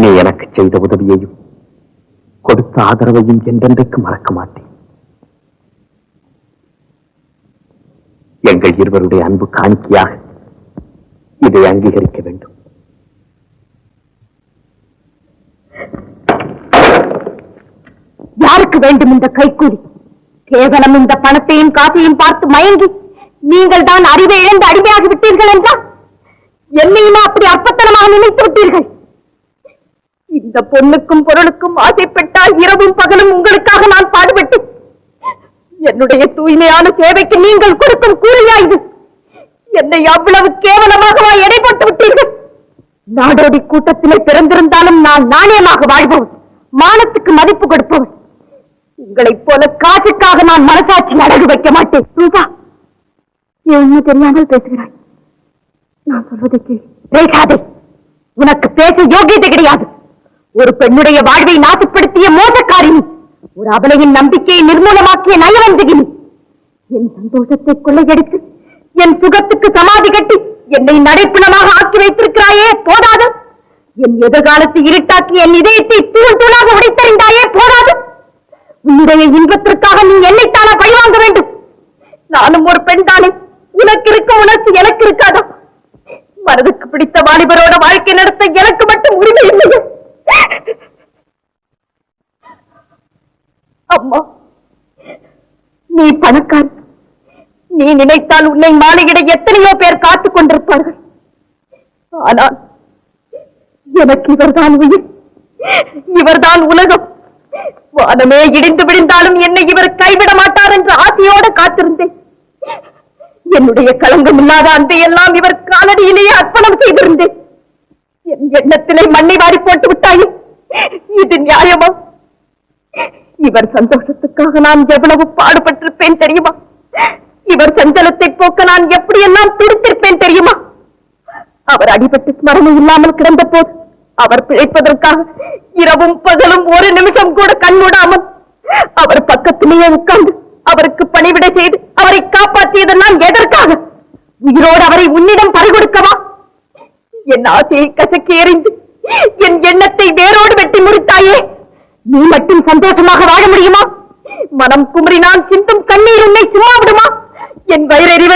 நீ எனக்கு செய்த உதவியையும் கொடுத்த ஆதரவையும் என்றென்றைக்கு மறக்க மாட்டேன். எங்கள் இருவருடைய அன்பு காணிக்கையாக இதை அங்கீகரிக்க வேண்டும். யாருக்கு வேண்டும் இந்த கைக்கூலி? கேவலம் இந்த பணத்தையும் காசையும் பார்த்து மயங்கி நீங்கள் தான் அறிவை இழந்து அடிமையாகி விட்டீர்கள் என்றால் என்னையுமா அப்படி அற்பத்தனமாக நினைத்து விட்டீர்கள்? இந்த பொண்ணுக்கும் பொருளுக்கும் ஆசைப்பட்டால் இரவும் பகலும் உங்களுக்காக நான் பாடுபட்டு என்னுடைய தூய்மையான சேவைக்கு நீங்கள் கொடுக்கும் கூலியா இது? என்னை அவ்வளவு கேவலமாகவா எடை போட்டு விட்டீர்கள்? நாடோடி கூட்டத்திலே பிறந்திருந்தாலும் நான் நாணயமாக வாழ்பவன் மானத்துக்கு மதிப்பு கொடுப்பவன். உங்களைப் போல காசுக்காக நான் மனசாட்சி அடகு வைக்க மாட்டேன். ரூபா நீ ஒண்ணு தெரியாமல் பேசுகிறாய். நான் சொல்வதற்கு பேசாதே. உனக்கு பேச யோகியத்தை கிடையாது. ஒரு பெண்ணுடைய வாழ்வை நாசப்படுத்திய மோசக்காரி ஒரு அவளையின் நம்பிக்கையை நிர்மூலமாக்கிய நயவந்தகினி என் சந்தோஷத்தை கொள்ளையடித்து என் சுகத்துக்கு சமாதி கட்டி என்னை நடைப்பிணமாக ஆக்கி வைத்திருக்கிறாயே போதாது. என் எதிர்காலத்தை இருட்டாக்கி என் இதயத்தை தூள் தூளாக உடைத்தறிந்தாயே போதாது. உன்னுடைய இன்பத்திற்காக நீ என்னைத்தானா பழிவாங்க வேண்டும்? நானும் ஒரு பெண் தானே உனக்கு இருக்கும் உணர்ச்சி எனக்கு இருக்காதா? மனதுக்கு பிடித்த வாலிபரோட வாழ்க்கை நடத்த எனக்கு மட்டும் உரிமை இல்லையே. அம்மா. நீ பணக்காரி நீ நினைத்தால் உன்னை மாலையிட எத்தனையோ பேர் காத்துக் கொண்டிருப்பார்கள். ஆனால் எனக்கு இவர்தான் உயிர். இவர்தான் உலகம். வானமே இடிந்து விழுந்தாலும் என்னை இவர் கைவிட மாட்டார் என்று ஆசையோடு காத்திருந்தேன். என்னுடைய களங்கம் இல்லாத அன்பையெல்லாம் இவர் காலடியிலேயே அர்ப்பணம் செய்திருந்தேன். என் எண்ணத்திலே மண்ணை வாரி போட்டு விட்டாயே. இது நியாயமா? இவர் சந்தோஷத்துக்காக நான் எவ்வளவு பாடுபட்டிருப்பேன் தெரியுமா? இவர் சஞ்சலத்தை போக்க நான் எப்படியெல்லாம் துடித்திருப்பேன் தெரியுமா? அவர் அடிபட்டு ஸ்மரணை இல்லாமல் கிடந்த போது அவர் பிழைப்பதற்காக இரவும் பகலும் ஒரு நிமிஷம் கூட கண்மூடாமல் அவர் பக்கத்திலேயே உட்கார்ந்து அவருக்கு பணிவிடை செய்து அவரை காப்பாற்றியதெல்லாம் எதற்காக? உயிரோடு அவரை உன்னிடம் பறிகொடுக்கவா? என் ஆசையை கசக்கி எறிந்து என் எண்ணத்தை வேரோடு வெட்டி முறித்தாயே? நீ மட்டும் சந்தோஷமாக வாழ முடியுமா? மனம் குமரி நான் சிந்தும் கண்ணீர் உன்னை சும்மா விடுமா? என் வயிறறிவை